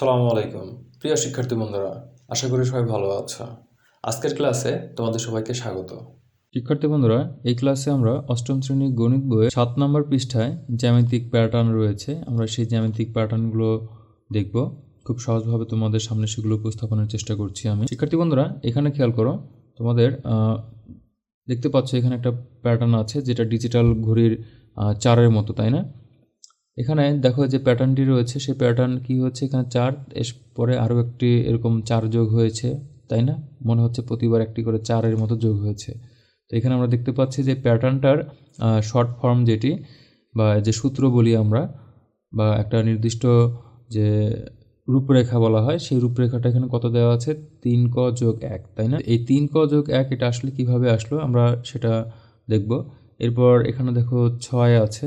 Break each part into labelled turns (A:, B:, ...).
A: সালামু আলাইকুম প্রিয় শিক্ষার্থী বন্ধুরা আশা করি সবাই ভালো আছো আজকের ক্লাসে তোমাদের সবাইকে স্বাগত
B: শিক্ষার্থী বন্ধুরা এই ক্লাসে আমরা অষ্টম শ্রেণীর গণিত বইয়ে সাত নম্বর পৃষ্ঠায় জ্যামিতিক প্যাটার্ন রয়েছে আমরা সেই জ্যামিতিক প্যাটার্নগুলো দেখব খুব সহজভাবে তোমাদের সামনে সেগুলো উপস্থাপনের চেষ্টা করছি আমি শিক্ষার্থী বন্ধুরা এখানে খেয়াল করো তোমাদের দেখতে পাচ্ছ এখানে একটা প্যাটার্ন আছে যেটা ডিজিটাল ঘড়ির চারের মতো তাই না এখানে দেখো যে প্যাটার্নটি রয়েছে সেই প্যাটার্ন কি হচ্ছে এখানে চার পরে আরও একটি এরকম চার যোগ হয়েছে তাই না মনে হচ্ছে প্রতিবার একটি করে চারের মতো যোগ হয়েছে তো এখানে আমরা দেখতে পাচ্ছি যে প্যাটার্নটার শর্ট ফর্ম যেটি বা যে সূত্র বলি আমরা বা একটা নির্দিষ্ট যে রূপরেখা বলা হয় সেই রূপরেখাটা এখানে কত দেওয়া আছে তিন ক যোগ এক তাই না এই তিন ক যোগ এক এটা আসলে কিভাবে আসলো আমরা সেটা দেখব এরপর এখানে দেখো ছয় আছে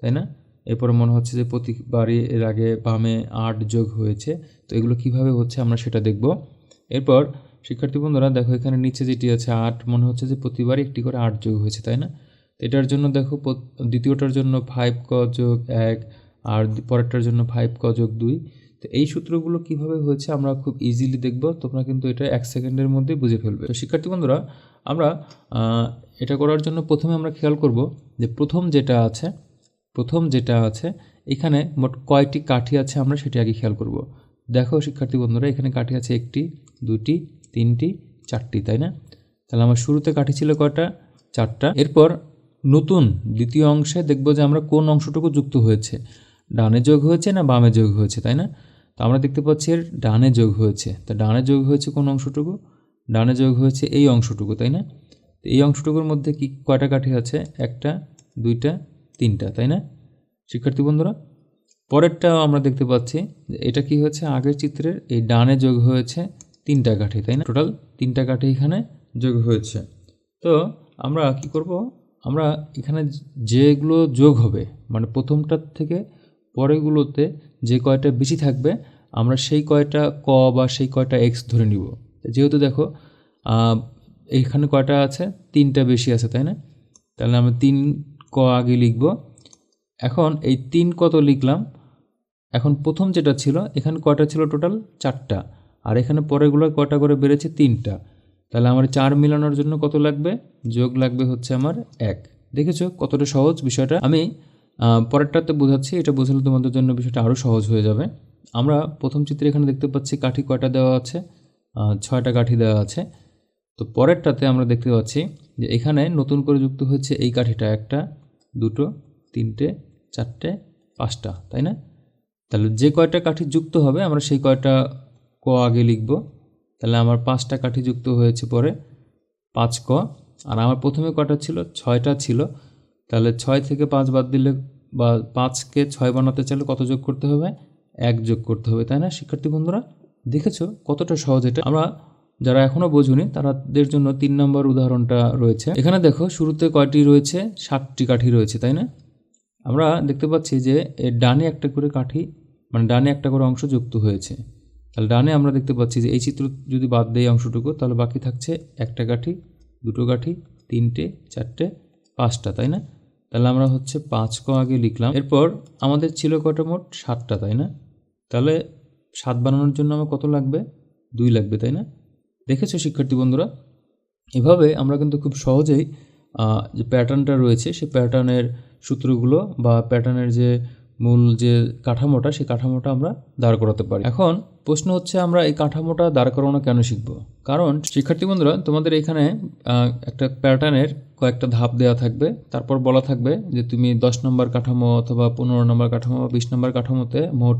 B: তাই না এরপরে মনে হচ্ছে যে প্রতিবারই এর আগে বামে আট যোগ হয়েছে তো এগুলো কিভাবে হচ্ছে আমরা সেটা দেখব এরপর শিক্ষার্থী বন্ধুরা দেখো এখানে নিচে যেটি আছে আট মনে হচ্ছে যে প্রতিবারই একটি করে আট যোগ হয়েছে তাই না এটার জন্য দেখো দ্বিতীয়টার জন্য ফাইভ ক যোগ এক আর পরেরটার জন্য ফাইভ ক যোগ দুই তো এই সূত্রগুলো কিভাবে হয়েছে আমরা খুব ইজিলি দেখব তোমরা কিন্তু এটা এক সেকেন্ডের মধ্যেই বুঝে ফেলবে তো শিক্ষার্থী বন্ধুরা আমরা এটা করার জন্য প্রথমে আমরা খেয়াল করব যে প্রথম যেটা আছে প্রথম যেটা আছে এখানে মোট কয়টি কাঠি আছে আমরা সেটি আগে খেয়াল করব দেখো শিক্ষার্থী বন্ধুরা এখানে কাঠি আছে একটি দুটি তিনটি চারটি তাই না তাহলে আমার শুরুতে কাঠি ছিল কয়টা চারটা এরপর নতুন দ্বিতীয় অংশে দেখব যে আমরা কোন অংশটুকু যুক্ত হয়েছে ডানে যোগ হয়েছে না বামে যোগ হয়েছে তাই না তো আমরা দেখতে পাচ্ছি এর ডানে যোগ হয়েছে তা ডানে যোগ হয়েছে কোন অংশটুকু ডানে যোগ হয়েছে এই অংশটুকু তাই না এই অংশটুকুর মধ্যে কি কয়টা কাঠি আছে একটা দুইটা তিনটা তাই না শিক্ষার্থী বন্ধুরা পরেরটা আমরা দেখতে পাচ্ছি এটা কি হয়েছে আগের চিত্রের এই ডানে যোগ হয়েছে তিনটা কাঠি তাই না টোটাল তিনটা কাঠি এখানে যোগ হয়েছে তো আমরা কি করব আমরা এখানে যেগুলো যোগ হবে মানে প্রথমটার থেকে পরেগুলোতে যে কয়টা বেশি থাকবে আমরা সেই কয়টা ক বা সেই কয়টা এক্স ধরে নিব যেহেতু দেখো এখানে কয়টা আছে তিনটা বেশি আছে তাই না তাহলে আমরা তিন ক আগে লিখব এখন এই তিন কত লিখলাম এখন প্রথম যেটা ছিল এখানে কটা ছিল টোটাল চারটা আর এখানে পরেগুলো কটা করে বেড়েছে তিনটা তাহলে আমার চার মিলানোর জন্য কত লাগবে যোগ লাগবে হচ্ছে আমার এক দেখেছো কতটা সহজ বিষয়টা আমি পরেরটাতে বোঝাচ্ছি এটা বোঝালে তোমাদের জন্য বিষয়টা আরও সহজ হয়ে যাবে আমরা প্রথম চিত্রে এখানে দেখতে পাচ্ছি কাঠি কয়টা দেওয়া আছে ছয়টা কাঠি দেওয়া আছে তো পরেরটাতে আমরা দেখতে পাচ্ছি যে এখানে নতুন করে যুক্ত হয়েছে এই কাঠিটা একটা দুটো তিনটে চারটে পাঁচটা তাই না তাহলে যে কয়টা কাঠি যুক্ত হবে আমরা সেই কয়টা ক আগে লিখব তাহলে আমার পাঁচটা কাঠি যুক্ত হয়েছে পরে পাঁচ ক আর আমার প্রথমে কটা ছিল ছয়টা ছিল তাহলে ছয় থেকে পাঁচ বাদ দিলে বা পাঁচকে ছয় বানাতে চাইলে কত যোগ করতে হবে এক যোগ করতে হবে তাই না শিক্ষার্থী বন্ধুরা দেখেছো কতটা সহজ এটা আমরা যারা এখনও বোঝুনি তাদের জন্য তিন নম্বর উদাহরণটা রয়েছে এখানে দেখো শুরুতে কয়টি রয়েছে সাতটি কাঠি রয়েছে তাই না আমরা দেখতে পাচ্ছি যে এর ডানে একটা করে কাঠি মানে ডানে একটা করে অংশ যুক্ত হয়েছে তাহলে ডানে আমরা দেখতে পাচ্ছি যে এই চিত্র যদি বাদ দেয় অংশটুকু তাহলে বাকি থাকছে একটা কাঠি দুটো কাঠি তিনটে চারটে পাঁচটা তাই না তাহলে আমরা হচ্ছে পাঁচ ক আগে লিখলাম এরপর আমাদের ছিল কটা মোট সাতটা তাই না তাহলে সাত বানানোর জন্য আমার কত লাগবে দুই লাগবে তাই না দেখেছো শিক্ষার্থী বন্ধুরা এভাবে আমরা কিন্তু খুব সহজেই যে প্যাটার্নটা রয়েছে সে প্যাটার্নের সূত্রগুলো বা প্যাটার্নের যে মূল যে কাঠামোটা সেই কাঠামোটা আমরা দাঁড় করাতে পারি এখন প্রশ্ন হচ্ছে আমরা এই কাঠামোটা দাঁড় করানো কেন শিখব কারণ শিক্ষার্থী বন্ধুরা তোমাদের এখানে একটা প্যাটার্নের কয়েকটা ধাপ দেওয়া থাকবে তারপর বলা থাকবে যে তুমি দশ নম্বর কাঠামো অথবা পনেরো নম্বর কাঠামো বা বিশ নম্বর কাঠামোতে মোট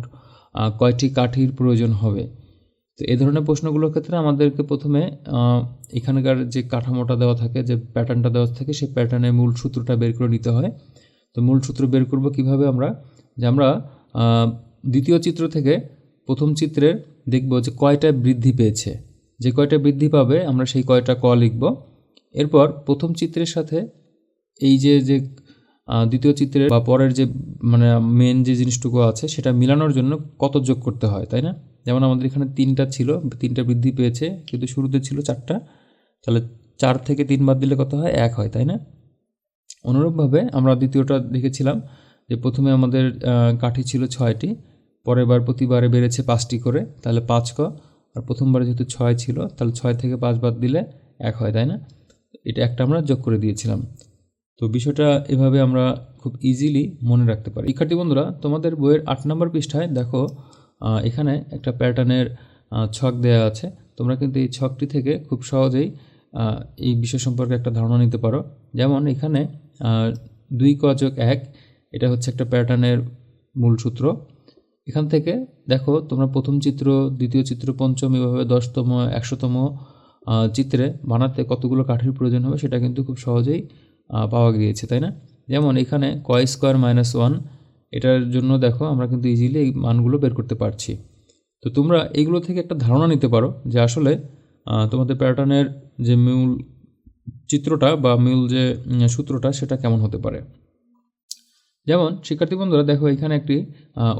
B: কয়টি কাঠির প্রয়োজন হবে তো এই ধরনের প্রশ্নগুলোর ক্ষেত্রে আমাদেরকে প্রথমে এখানকার যে কাঠামোটা দেওয়া থাকে যে প্যাটার্নটা দেওয়া থাকে সেই প্যাটার্নের মূল সূত্রটা বের করে নিতে হয় তো মূল সূত্র বের করব কিভাবে আমরা যে আমরা দ্বিতীয় চিত্র থেকে প্রথম চিত্রের দেখব যে কয়টা বৃদ্ধি পেয়েছে যে কয়টা বৃদ্ধি পাবে আমরা সেই কয়টা ক লিখব এরপর প্রথম চিত্রের সাথে এই যে যে দ্বিতীয় চিত্রের বা পরের যে মানে মেন যে জিনিসটুকু আছে সেটা মিলানোর জন্য কত যোগ করতে হয় তাই না যেমন আমাদের এখানে তিনটা ছিল তিনটা বৃদ্ধি পেয়েছে কিন্তু শুরুতে ছিল চারটা তাহলে চার থেকে তিন বাদ দিলে কত হয় এক হয় তাই না অনুরূপভাবে আমরা দ্বিতীয়টা দেখেছিলাম যে প্রথমে আমাদের কাঠি ছিল ছয়টি পরের বার প্রতিবারে বেড়েছে পাঁচটি করে তাহলে পাঁচ ক আর প্রথমবারে যেহেতু ছয় ছিল তাহলে ছয় থেকে পাঁচ বাদ দিলে এক হয় তাই না এটা একটা আমরা যোগ করে দিয়েছিলাম তো বিষয়টা এভাবে আমরা খুব ইজিলি মনে রাখতে পারি শিক্ষার্থী বন্ধুরা তোমাদের বইয়ের আট নম্বর পৃষ্ঠায় দেখো এখানে একটা প্যাটার্নের ছক দেয়া আছে তোমরা কিন্তু এই ছকটি থেকে খুব সহজেই এই বিষয় সম্পর্কে একটা ধারণা নিতে পারো যেমন এখানে দুই কচক এক এটা হচ্ছে একটা প্যাটার্নের মূল সূত্র এখান থেকে দেখো তোমরা প্রথম চিত্র দ্বিতীয় চিত্র পঞ্চম এভাবে দশতম একশোতম চিত্রে বানাতে কতগুলো কাঠির প্রয়োজন হবে সেটা কিন্তু খুব সহজেই পাওয়া গিয়েছে তাই না যেমন এখানে ক স্কোয়ার মাইনাস ওয়ান এটার জন্য দেখো আমরা কিন্তু ইজিলি এই মানগুলো বের করতে পারছি তো তোমরা এইগুলো থেকে একটা ধারণা নিতে পারো যে আসলে তোমাদের প্যাটার্নের যে মূল চিত্রটা বা মূল যে সূত্রটা সেটা কেমন হতে পারে যেমন শিক্ষার্থী বন্ধুরা দেখো এখানে একটি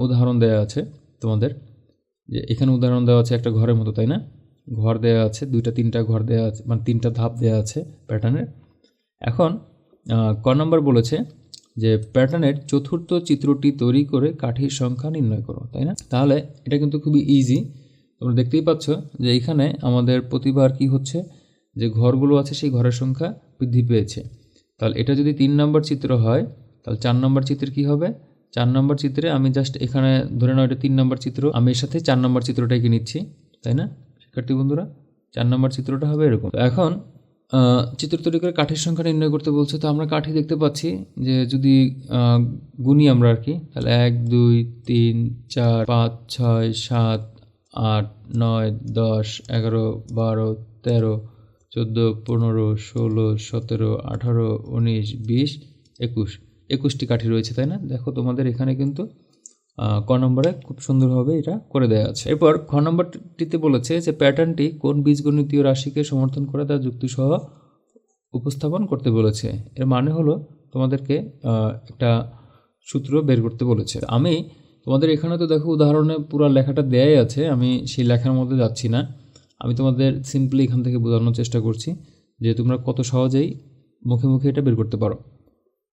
B: উদাহরণ দেওয়া আছে তোমাদের যে এখানে উদাহরণ দেওয়া আছে একটা ঘরের মতো তাই না ঘর দেওয়া আছে দুইটা তিনটা ঘর দেওয়া আছে মানে তিনটা ধাপ দেওয়া আছে প্যাটার্নের এখন ক নম্বর বলেছে যে প্যাটার্নের চতুর্থ চিত্রটি তৈরি করে কাঠির সংখ্যা নির্ণয় করো তাই না তাহলে এটা কিন্তু খুবই ইজি তোমরা দেখতেই পাচ্ছ যে এখানে আমাদের প্রতিবার কি হচ্ছে যে ঘরগুলো আছে সেই ঘরের সংখ্যা বৃদ্ধি পেয়েছে তাহলে এটা যদি তিন নম্বর চিত্র হয় তাহলে চার নম্বর চিত্রে কি হবে চার নম্বর চিত্রে আমি জাস্ট এখানে ধরে নাও এটা তিন নম্বর চিত্র আমি এর সাথে চার নম্বর চিত্রটাই নিচ্ছি তাই না শিক্ষার্থী বন্ধুরা চার নম্বর চিত্রটা হবে এরকম এখন চিত্র তৈরি করে কাঠের সংখ্যা নির্ণয় করতে বলছে তো আমরা কাঠি দেখতে পাচ্ছি যে যদি গুনি আমরা আর কি তাহলে এক দুই তিন চার পাঁচ ছয় সাত আট নয় দশ এগারো বারো তেরো চোদ্দো পনেরো ষোলো সতেরো আঠারো উনিশ বিশ একুশ একুশটি কাঠি রয়েছে তাই না দেখো তোমাদের এখানে কিন্তু ক নম্বরে খুব সুন্দরভাবে এটা করে দেওয়া আছে এরপর খ নম্বরটিতে বলেছে যে প্যাটার্নটি কোন বীজগণিতীয় রাশিকে সমর্থন করে তার যুক্তিসহ উপস্থাপন করতে বলেছে এর মানে হলো তোমাদেরকে একটা সূত্র বের করতে বলেছে আমি তোমাদের এখানে তো দেখো উদাহরণে পুরো লেখাটা দেয়াই আছে আমি সেই লেখার মধ্যে যাচ্ছি না আমি তোমাদের সিম্পলি এখান থেকে বোঝানোর চেষ্টা করছি যে তোমরা কত সহজেই মুখে মুখে এটা বের করতে পারো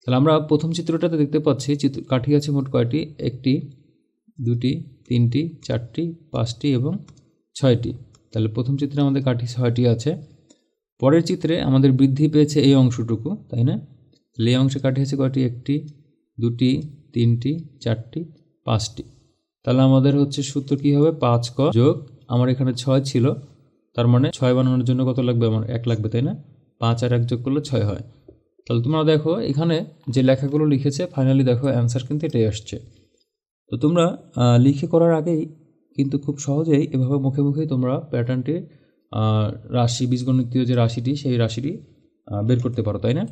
B: তাহলে আমরা প্রথম চিত্রটাতে দেখতে পাচ্ছি চিত্র কাঠি আছে মোট কয়টি একটি দুটি তিনটি চারটি পাঁচটি এবং ছয়টি তাহলে প্রথম চিত্রে আমাদের কাঠি ছয়টি আছে পরের চিত্রে আমাদের বৃদ্ধি পেয়েছে এই অংশটুকু তাই না তাহলে এই অংশে কাঠি আছে কয়টি একটি দুটি তিনটি চারটি পাঁচটি তাহলে আমাদের হচ্ছে সূত্র কী হবে পাঁচ ক যোগ আমার এখানে ছয় ছিল তার মানে ছয় বানানোর জন্য কত লাগবে আমার এক লাগবে তাই না পাঁচ আর এক যোগ করলে ছয় হয় তাহলে তোমরা দেখো এখানে যে লেখাগুলো লিখেছে ফাইনালি দেখো অ্যান্সার কিন্তু এটাই আসছে তো তোমরা লিখে করার আগেই কিন্তু খুব সহজেই এভাবে মুখে মুখেই তোমরা প্যাটার্নটি রাশি বীজগণিতীয় যে রাশিটি সেই রাশিটি বের করতে পারো তাই না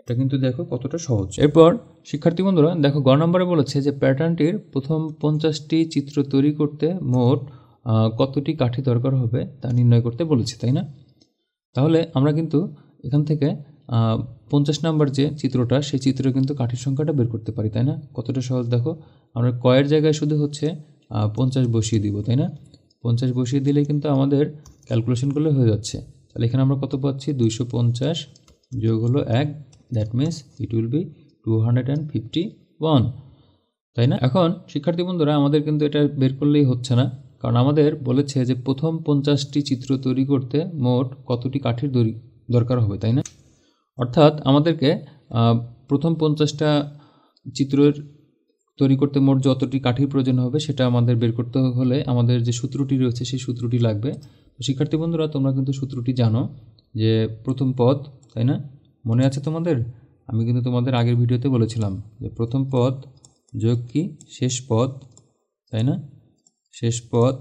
B: এটা কিন্তু দেখো কতটা সহজ এরপর শিক্ষার্থী বন্ধুরা দেখো গ নম্বরে বলেছে যে প্যাটার্নটির প্রথম পঞ্চাশটি চিত্র তৈরি করতে মোট কতটি কাঠি দরকার হবে তা নির্ণয় করতে বলেছে তাই না তাহলে আমরা কিন্তু এখান থেকে পঞ্চাশ নাম্বার যে চিত্রটা সেই চিত্র কিন্তু কাঠের সংখ্যাটা বের করতে পারি তাই না কতটা সহজ দেখো আমরা কয়ের জায়গায় শুধু হচ্ছে পঞ্চাশ বসিয়ে দিব তাই না পঞ্চাশ বসিয়ে দিলে কিন্তু আমাদের ক্যালকুলেশনগুলো হয়ে যাচ্ছে তাহলে এখানে আমরা কত পাচ্ছি দুইশো পঞ্চাশ যোগ হলো এক that means it will be two hundred and fifty one তাই না এখন শিক্ষার্থী বন্ধুরা আমাদের কিন্তু এটা বের করলেই হচ্ছে না কারণ আমাদের বলেছে যে প্রথম পঞ্চাশটি চিত্র তৈরি করতে মোট কতটি কাঠির দরকার হবে তাই না অর্থাৎ আমাদেরকে প্রথম পঞ্চাশটা চিত্রের তৈরি করতে মোট যতটি কাঠির প্রয়োজন হবে সেটা আমাদের বের করতে হলে আমাদের যে সূত্রটি রয়েছে সেই সূত্রটি লাগবে তো শিক্ষার্থী বন্ধুরা তোমরা কিন্তু সূত্রটি জানো যে প্রথম পদ তাই না মনে আছে তোমাদের আমি কিন্তু তোমাদের আগের ভিডিওতে বলেছিলাম যে প্রথম পদ যোগ কি শেষ পদ তাই না শেষ পদ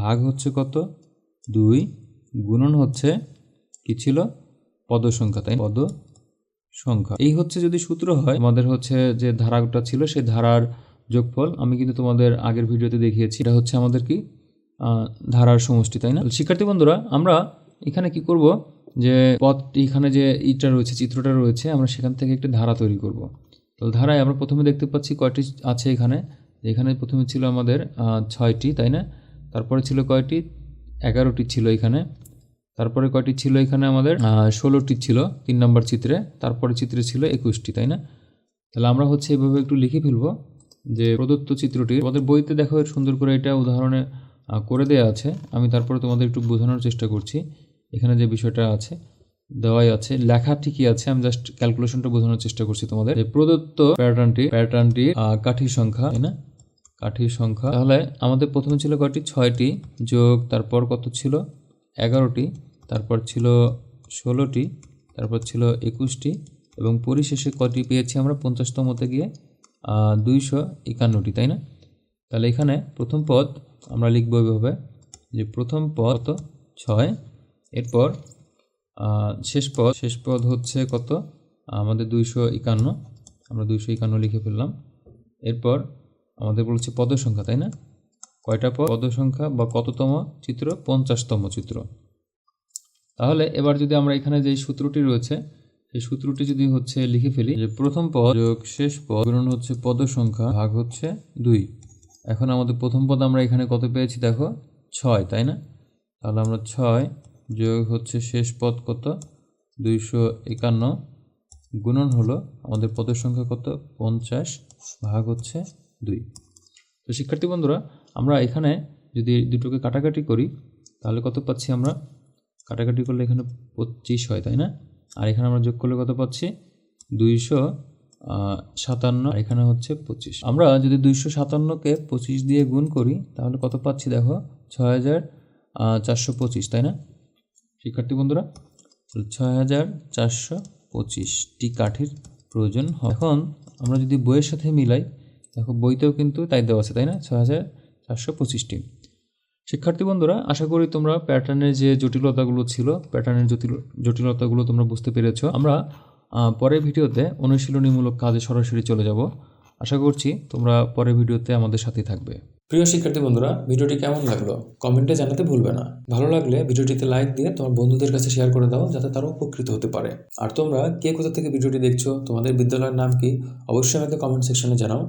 B: ভাগ হচ্ছে কত দুই গুণন হচ্ছে কী ছিল পদ সংখ্যা তাই পদ সংখ্যা এই হচ্ছে যদি সূত্র হয় আমাদের হচ্ছে যে ধারাটা ছিল সেই ধারার যোগফল আমি কিন্তু তোমাদের আগের ভিডিওতে দেখিয়েছি এটা হচ্ছে আমাদের কি ধারার সমষ্টি তাই না শিক্ষার্থী বন্ধুরা আমরা এখানে কি করব যে পথ এখানে যে ইটা রয়েছে চিত্রটা রয়েছে আমরা সেখান থেকে একটা ধারা তৈরি করব তো ধারায় আমরা প্রথমে দেখতে পাচ্ছি কয়টি আছে এখানে এখানে প্রথমে ছিল আমাদের ছয়টি তাই না তারপরে ছিল কয়টি এগারোটি ছিল এখানে তারপরে কয়টি ছিল এখানে আমাদের ষোলোটি ছিল তিন নম্বর চিত্রে তারপরে চিত্রে ছিল একুশটি তাই না তাহলে আমরা হচ্ছে এভাবে একটু লিখে ফেলবো যে প্রদত্ত চিত্রটি আমাদের বইতে দেখো সুন্দর করে এটা উদাহরণে করে দেওয়া আছে আমি তারপরে তোমাদের একটু বোঝানোর চেষ্টা করছি এখানে যে বিষয়টা আছে দেওয়াই আছে লেখা ঠিকই আছে আমি জাস্ট ক্যালকুলেশনটা বোঝানোর চেষ্টা করছি তোমাদের প্রদত্ত প্যাটার্নটি প্যাটার্নটি কাঠির সংখ্যা তাই না কাঠির সংখ্যা তাহলে আমাদের প্রথমে ছিল কয়টি ছয়টি যোগ তারপর কত ছিল এগারোটি তারপর ছিল ষোলোটি তারপর ছিল একুশটি এবং পরিশেষে কটি পেয়েছি আমরা পঞ্চাশতমতে গিয়ে দুইশো একান্নটি তাই না তাহলে এখানে প্রথম পদ আমরা লিখব এভাবে যে প্রথম পদ ছয় এরপর শেষ পদ শেষ পদ হচ্ছে কত আমাদের দুইশো একান্ন আমরা দুইশো একান্ন লিখে ফেললাম এরপর আমাদের বলছে পদের সংখ্যা তাই না কয়টা পদ সংখ্যা বা কততম চিত্র পঞ্চাশতম চিত্র তাহলে এবার যদি আমরা এখানে যে সূত্রটি রয়েছে এই সূত্রটি যদি হচ্ছে লিখে ফেলি যে প্রথম পদ যোগ শেষ পদ গুণন হচ্ছে পদ সংখ্যা ভাগ হচ্ছে দুই এখন আমাদের প্রথম পদ আমরা এখানে কত পেয়েছি দেখো ছয় তাই না তাহলে আমরা ছয় যোগ হচ্ছে শেষ পদ কত দুইশো একান্ন গুণন হলো আমাদের পদের সংখ্যা কত পঞ্চাশ ভাগ হচ্ছে দুই তো শিক্ষার্থী বন্ধুরা আমরা এখানে যদি দুটোকে কাটাকাটি করি তাহলে কত পাচ্ছি আমরা কাটাকাটি করলে এখানে পঁচিশ হয় তাই না আর এখানে আমরা যোগ করলে কত পাচ্ছি দুইশো সাতান্ন এখানে হচ্ছে পঁচিশ আমরা যদি দুইশো সাতান্নকে পঁচিশ দিয়ে গুণ করি তাহলে কত পাচ্ছি দেখো ছয় হাজার চারশো পঁচিশ তাই না শিক্ষার্থী বন্ধুরা ছয় হাজার চারশো পঁচিশটি কাঠির প্রয়োজন হয় এখন আমরা যদি বইয়ের সাথে মিলাই দেখো বইতেও কিন্তু তাই দেওয়া আছে তাই না ছয় হাজার চারশো পঁচিশটি শিক্ষার্থী বন্ধুরা আশা করি তোমরা প্যাটার্নের যে জটিলতাগুলো ছিল প্যাটার্নের জটিল জটিলতাগুলো তোমরা বুঝতে পেরেছ আমরা পরের ভিডিওতে অনুশীলনীমূলক কাজে সরাসরি চলে যাব আশা করছি তোমরা পরের ভিডিওতে আমাদের সাথে থাকবে
A: প্রিয় শিক্ষার্থী বন্ধুরা ভিডিওটি কেমন লাগলো কমেন্টে জানাতে ভুলবে না ভালো লাগলে ভিডিওটিতে লাইক দিয়ে তোমার বন্ধুদের কাছে শেয়ার করে দাও যাতে তারা উপকৃত হতে পারে আর তোমরা কে কোথা থেকে ভিডিওটি দেখছো তোমাদের বিদ্যালয়ের নাম কি অবশ্যই আমাকে কমেন্ট সেকশনে জানাও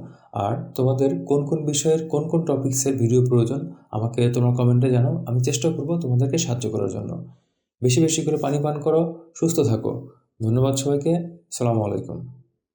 A: আর তোমাদের কোন কোন বিষয়ের কোন কোন টপিক্সের ভিডিও প্রয়োজন আমাকে তোমার কমেন্টে জানাও আমি চেষ্টা করব তোমাদেরকে সাহায্য করার জন্য বেশি বেশি করে পানি পান করো সুস্থ থাকো ধন্যবাদ সবাইকে সালামু আলাইকুম